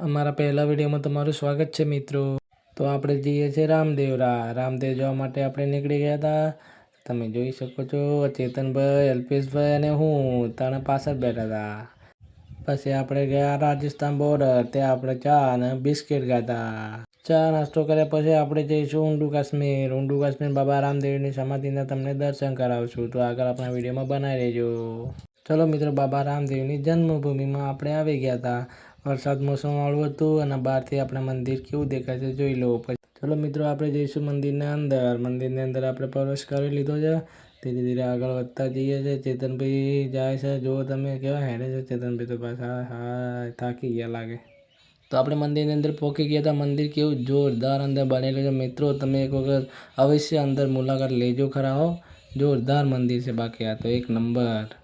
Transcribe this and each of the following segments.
અમારા પહેલા વિડીયોમાં તમારું સ્વાગત છે મિત્રો. તો આપણે જઈએ છીએ રામદેવરા. રામદેવ જવા માટે આપણે નીકળી ગયા હતા. તમે જોઈ શકો છો, ચેતનભાઈ, અલ્પેશભાઈ અને હું ત્રણ પાછળ બેઠા હતા. પછી આપણે ગયા રાજસ્થાન બોર્ડર ત્યાં આપણે ચા અને બિસ્કિટ ખાધા. ચા નાસ્તો કર્યા પછી આપણે જઈશું ઊંડુ કાશ્મીર. ઊંડુ કાશ્મીર બાબા રામદેવની સમાધિના તમને દર્શન કરાવશું. તો આગળ આપણા વિડીયોમાં બનાવી રહેજો. ચલો મિત્રો, બાબા રામદેવની જન્મભૂમિમાં આપણે આવી ગયા હતા. વરસાદ મોસમ વાળું હતું અને બહારથી આપણે મંદિર કેવું દેખાય છે જોઈ લો પછી ચલો મિત્રો, આપણે જઈશું મંદિરના અંદર. મંદિરની અંદર આપણે પ્રવેશ કરી લીધો છે. ધીરે ધીરે આગળ વધતા જઈએ છીએ. ચેતનભાઈ જાય છે. જો તમે કેવા હેડે છે. ચેતનભાઈ તો પાછા હા થાકી ગયા લાગે. તો આપણે મંદિરની અંદર પહોંચી ગયા હતા. મંદિર કેવું જોરદાર અંદર બનેલું છે. મિત્રો, તમે એક વખત અવશ્ય અંદર મુલાકાત લેજો ખરા હો. જોરદાર મંદિર છે બાકી આ તો એક નંબર.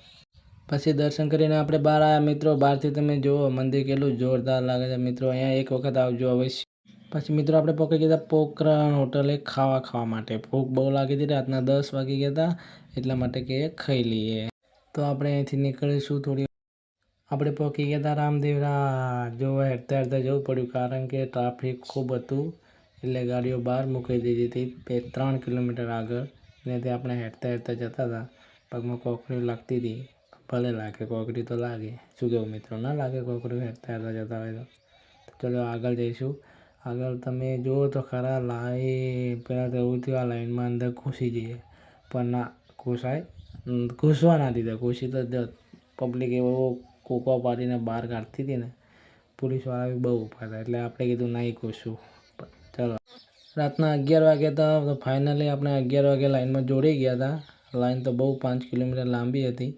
પછી દર્શન કરીને આપણે બહાર આવ્યા. મિત્રો, બહારથી તમે જુઓ, મંદિર કેટલું જોરદાર લાગે છે. મિત્રો, અહીંયા એક વખત આવજો અવશ્ય. પછી મિત્રો, આપણે પકડી ગયા હતા પોકરણ હોટલે ખાવા ખાવા માટે. ભૂખ બહુ લાગી હતી, રાતના દસ વાગી ગયા હતા, એટલા માટે કે ખાઈ લઈએ. તો આપણે અહીંથી નીકળીશું થોડી આપણે પહોંચી ગયા હતા રામદેવરા જોવા હેરતા હેરતા જવું પડ્યું, કારણ કે ટ્રાફિક ખૂબ હતું, એટલે ગાડીઓ બહાર મૂકી દીધી હતી, બે ત્રણ કિલોમીટર આગળ. ને તે આપણે હેરતા હેરતા જતા હતા. પગમાં કોકરી લાગતી હતી. ભલે લાગે કોકરી તો લાગે શું કહેવું મિત્રો ના લાગે કોકરી હેરતા હેરતા જતા હોય તો ચલો આગળ જઈશું આગળ તમે જુઓ તો ખરા લાઈન પહેલાં તો એવું થયું આ લાઈનમાં અંદર ઘૂસી જઈએ પણ ના ઘૂસાય ઘૂસવા ના દીધા ઘૂસી તો પબ્લિક એવો કોકો પાડીને બહાર કાઢતી હતી ને પોલીસવાળા બી બહુ ઊભા હતા એટલે આપણે કીધું નહીં ઘૂસવું. ચલો. રાતના અગિયાર વાગ્યા હતા તો ફાઇનલી આપણે અગિયાર વાગે લાઈનમાં જોડી ગયા હતા. લાઈન તો બહુ પાંચ કિલોમીટર લાંબી હતી.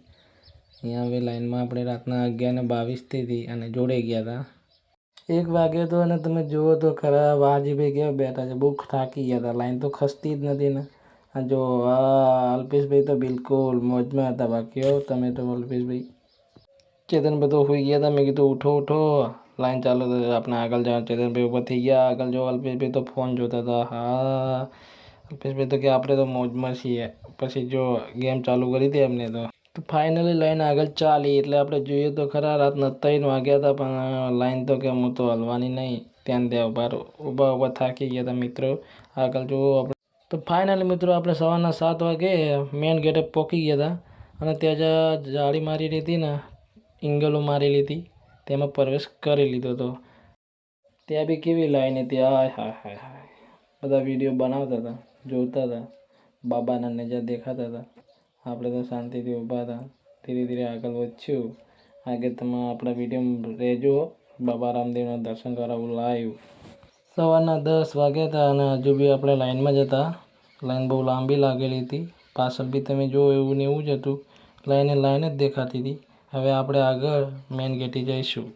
અહીંયા હવે લાઈનમાં આપણે રાતના અગિયાર ને બાવીસથી હતી અને જોડે ગયા હતા એક વાગે તો અને તમે જુઓ તો ખરા વાજીભાઈ કેવા બેઠા છે, બહુ થાકી ગયા હતા લાઈન તો ખસતી જ નથી ને. આ જો અલ્પેશભાઈ તો બિલકુલ મોજમાં હતા. બાકી તમે તો અલ્પેશભાઈ. ચેતનભાઈ તો હોઈ ગયા હતા મેં કીધું, ઉઠો ઉઠો. લાઈન ચાલુ આપણે આગળ જવા ચેતનભાઈ ઉપર થઈ ગયા. આગળ જો અલ્પેશભાઈ તો ફોન જોતા હતા. હા. અલ્પેશભાઈ તો કે આપણે તો મોજમાં છીએ. પછી જો ગેમ ચાલુ કરી હતી એમને તો. તો ફાઇનલી લાઈન આગળ ચાલી. એટલે આપણે જોઈએ તો ખરા રાતના ત્રણ વાગ્યા હતા, પણ લાઈન તો કે હું તો હલવાની નહીં. ત્યાં ત્યાં ઊભા ઊભા ઊભા થાકી ગયા હતા મિત્રો. આગળ જુઓ આપણે. તો ફાઇનલી મિત્રો આપણે સવારના સાત વાગે મેન ગેટે પહોંચી ગયા હતા. અને ત્યાં જ જાળી મારી હતી ને, ઇંગલો મારેલી હતી તેમાં પ્રવેશ કરી લીધો હતો. ત્યાં બી કેવી લાઈન હતી? હાય હાય હાય હાય. બધા વીડિયો બનાવતા હતા, જોતા હતા. બાબાના નજા દેખાતા હતા. આપણે તો શાંતિથી ઊભા હતા. ધીરે ધીરે આગળ વધ્યું. આગળ તમે આપણા વીડિયો રહેજો. બાબા રામદેવના દર્શન કરાવું લાઈવ સવારના દસ વાગ્યા હતા અને હજુ બી આપણે લાઈનમાં જ હતા. લાઈન બહુ લાંબી લાગેલી હતી. પાછળ બી તમે જુઓ એવું ને એવું જ હતું. લાઈને લાઈન જ દેખાતી હતી. હવે આપણે આગળ મેન ગેટે જઈશું.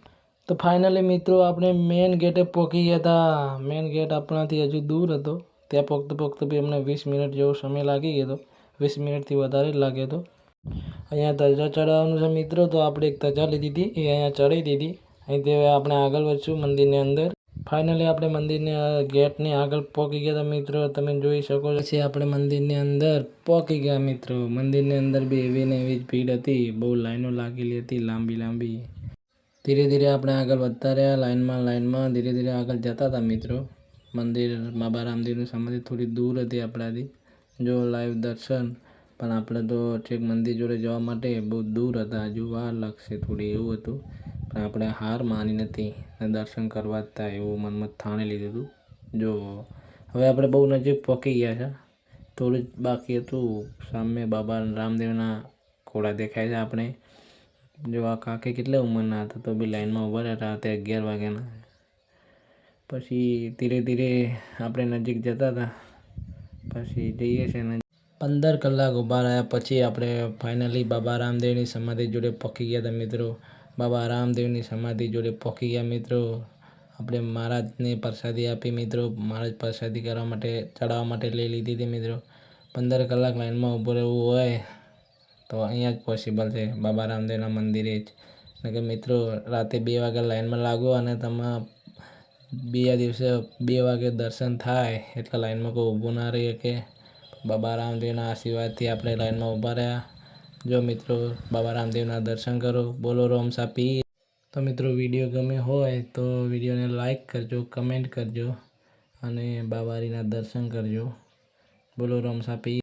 તો ફાઇનલી મિત્રો આપણે મેન ગેટે પહોંચી ગયા હતા. મેન ગેટ આપણાથી હજુ દૂર હતો. ત્યાં પહોંચતો પહોંચતો બી અમને વીસ મિનિટ જેવો સમય લાગી ગયો હતો. વીસ મિનિટથી વધારે લાગે તો. અહીંયા ધજા ચડાવવાનું છે મિત્રો, તો આપણે એક ધજા લીધી હતી, એ અહીંયા ચડી દીધી. અહીંથી હવે આપણે આગળ વધશું મંદિરની અંદર. ફાઇનલી આપણે મંદિરની ગેટની આગળ પહોંચી ગયા હતા મિત્રો, તમે જોઈ શકો છો. પછી આપણે મંદિરની અંદર પહોંચી ગયા મિત્રો. મંદિરની અંદર બી એવી ને એવી જ ભીડ હતી, બહુ લાઈનો લાગેલી હતી, લાંબી લાંબી. ધીરે ધીરે આપણે આગળ વધતા રહ્યા, લાઈનમાં લાઈનમાં ધીરે ધીરે આગળ જતા હતા મિત્રો. મંદિર, બાબા રામદેવનું સમાધિ થોડી દૂર હતી આપણાથી. જો લાઈવ દર્શન, પણ આપણે તો છેક મંદિર જોડે જવા માટે બહુ દૂર હતા. હજુ વાર લાગશે થોડી એવું હતું, પણ આપણે હાર માની નથી દર્શન કરવા જ હતા એવું મનમાં થાણે લીધું હતું. જો, હવે આપણે બહુ નજીક પહોંચી ગયા છે. થોડું જ બાકી હતું. સામે બાબા રામદેવના ઘોડા દેખાય છે આપણે. જો આ કાકે કેટલા ઉંમરના હતા તો બી લાઈનમાં ઊભા રહેતા હતા અગિયાર વાગ્યાના. પછી ધીરે ધીરે આપણે નજીક જતા હતા. પછી જઈએ છીએ ને. પંદર કલાક ઊભા રહ્યા, પછી આપણે ફાઇનલી બાબા રામદેવની સમાધિ જોડે પહોંચી ગયા હતા મિત્રો. બાબા રામદેવની સમાધિ જોડે પહોંચી ગયા મિત્રો. આપણે મહારાજને પ્રસાદી આપી મિત્રો. મહારાજ પ્રસાદી કરવા માટે, ચડાવવા માટે લઈ લીધી હતી મિત્રો. પંદર કલાક લાઈનમાં ઊભું રહેવું હોય તો અહીંયા જ પોસિબલ છે, બાબા રામદેવના મંદિરે જ. કે મિત્રો, રાતે બે વાગ્યા લાઈનમાં લાગો અને તમે બીજા દિવસે બે વાગે દર્શન થાય, એટલે લાઈનમાં કોઈ ઊભું ના રહી શકે. બાબા રામદેવના આશીર્વાદથી આપણે લાઈનમાં ઊભા રહ્યા. જો મિત્રો, બાબા રામદેવના દર્શન કરો. બોલો રોમ સાપી તો મિત્રો, વીડિયો ગમે હોય તો વિડીયોને લાઈક કરજો, કમેન્ટ કરજો અને બાબારીના દર્શન કરજો. બોલો રમસાપી